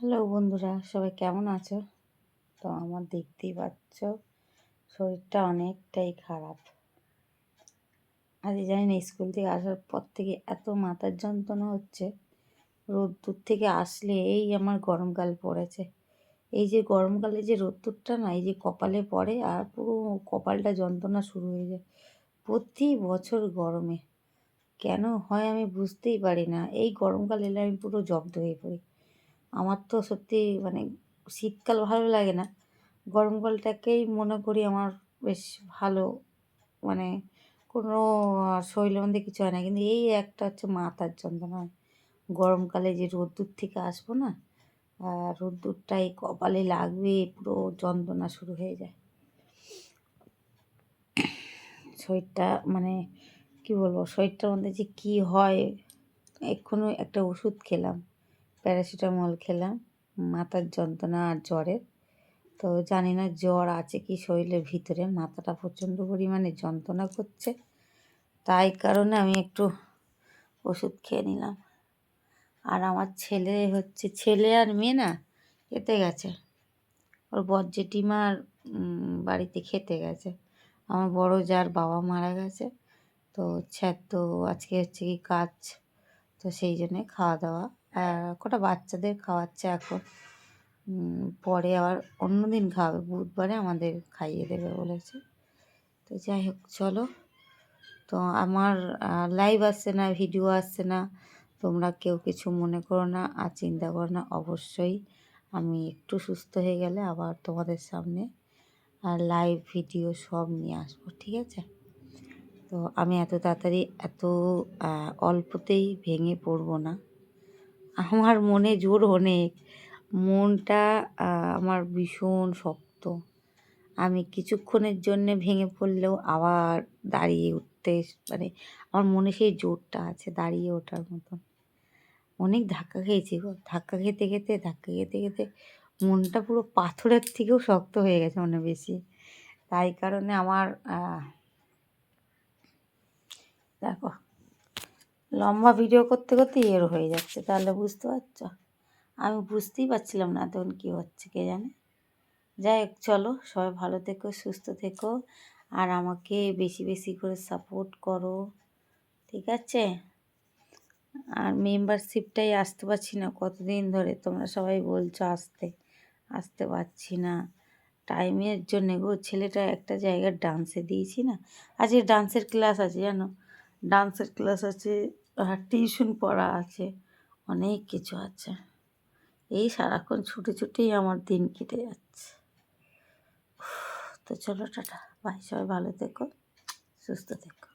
Hello বন্ধুরা, সবাই কেমন আছো? তো আমার দেখতেই পাচ্ছ, শরীরটা অনেকটাই খারাপ। আজ জানি না, স্কুল থেকে আসার পর থেকে এত মাথার যন্ত্রণা হচ্ছে। রোদ্দুর থেকে আসলে এই আমার গরমকাল পড়েছে। এই যে গরমকালে যে রোদ্দুরটা না, এই যে কপালে পড়ে আর পুরো কপালটা যন্ত্রণা শুরু হয়ে যায়। প্রতি বছর গরমে। কেন হয় আমি বুঝতেই পারি না। এই গরমকাল এলে আমি পুরো জব্দ হয়ে পড়ি। আমার তো সত্যি মানে শীতকাল ভালো লাগে না। গরমকালটাকেই মনে করি আমার বেশ ভালো। মানে কোনো শরীরের মধ্যে কিছু হয় না। কিন্তু এই একটা হচ্ছে মাথার যন্ত্রণা। গরমকালে যে রোদ্দুর থেকে আসব না রোদ্দুরটাই কপালে লাগবে, পুরো যন্ত্রণা শুরু হয়ে যায়। শরীরটা মানে কি বলব? শরীরটার মধ্যে যে কী হয়, এক্ষুনি একটা ওষুধ খেলাম। প্যারাসিটামল খেলাম, মাথার যন্ত্রণা আর জ্বরের। তো জানি না জ্বর আছে কি শরীরের ভিতরে, মাথাটা প্রচণ্ড পরিমাণে যন্ত্রণা করছে। তাই কারণে আমি একটু ওষুধ খেয়ে নিলাম। আর আমার ছেলে হচ্ছে, ছেলে আর মেয়ে না, খেতে গেছে। ওর বর জেঠিমার বাড়িতে খেতে গেছে। আমার বড় যার বাবা মারা গেছে। তো তো আজকে হচ্ছে কি কাজ, তো সেই জন্যে খাওয়া দাওয়া কটা বাচ্চাদের খাওয়াচ্ছে এখন? পরে আবার অন্য দিন খাওয়াবে, বুধবারে আমাদের খাইয়ে দেবে বলেছে। তো যাই হোক, চলো। তো আমার লাইভ আসছে না ভিডিও আসছে না, তোমরা কেউ কিছু মনে করো না আর চিন্তা করো না, অবশ্যই আমি একটু সুস্থ হয়ে গেলে আবার তোমাদের সামনে আর লাইভ ভিডিও সব নিয়ে আসব, ঠিক আছে? তো আমি এত তাড়াতাড়ি, এত অল্পতেই ভেঙে পড়ব না। আমার মনে জোর অনেক। মনটা আমার ভীষণ শক্ত। আমি কিছুক্ষণের জন্যে ভেঙে পড়লেও আবার দাঁড়িয়ে উঠতে মানে আমার মনে সেই জোরটা আছে, দাঁড়িয়ে ওঠার মতন। অনেক ধাক্কা খেয়েছি গো। ধাক্কা খেতে খেতে, ধাক্কা খেতে খেতে মনটা পুরো পাথরের থেকেও শক্ত হয়ে গেছে মনে বেশি। তাই কারণে আমার দেখো লম্বা ভিডিও করতে করতে এর হয়ে যাচ্ছে, তাহলে বুঝতে পারছ? আমি বুঝতেই পারছিলাম না তখন কী হচ্ছে কে জানে? যাই হোক, চলো, সবাই ভালো থেকো, সুস্থ থেকো, আর আমাকে বেশি বেশি করে সাপোর্ট করো, ঠিক আছে? আর মেম্বারশিপটাই আসতে পারছি না, কতদিন ধরে তোমরা সবাই বলছো আসতে আসতে পারছি না। টাইমের জন্যে গো, ছেলেটা একটা জায়গার ডান্সে দিয়েছি না? আজকে ডান্সের ক্লাস আছে, জানো? ডান্সের ক্লাস আছে আর টিউশন পড়া আছে, অনেক কিছু আছে। এই সারাক্ষণ ছুটে ছুটেই আমার দিন কেটে যাচ্ছে। তো চলো টাটা। বাই, সবাই ভালো থেকো, সুস্থ থেকো।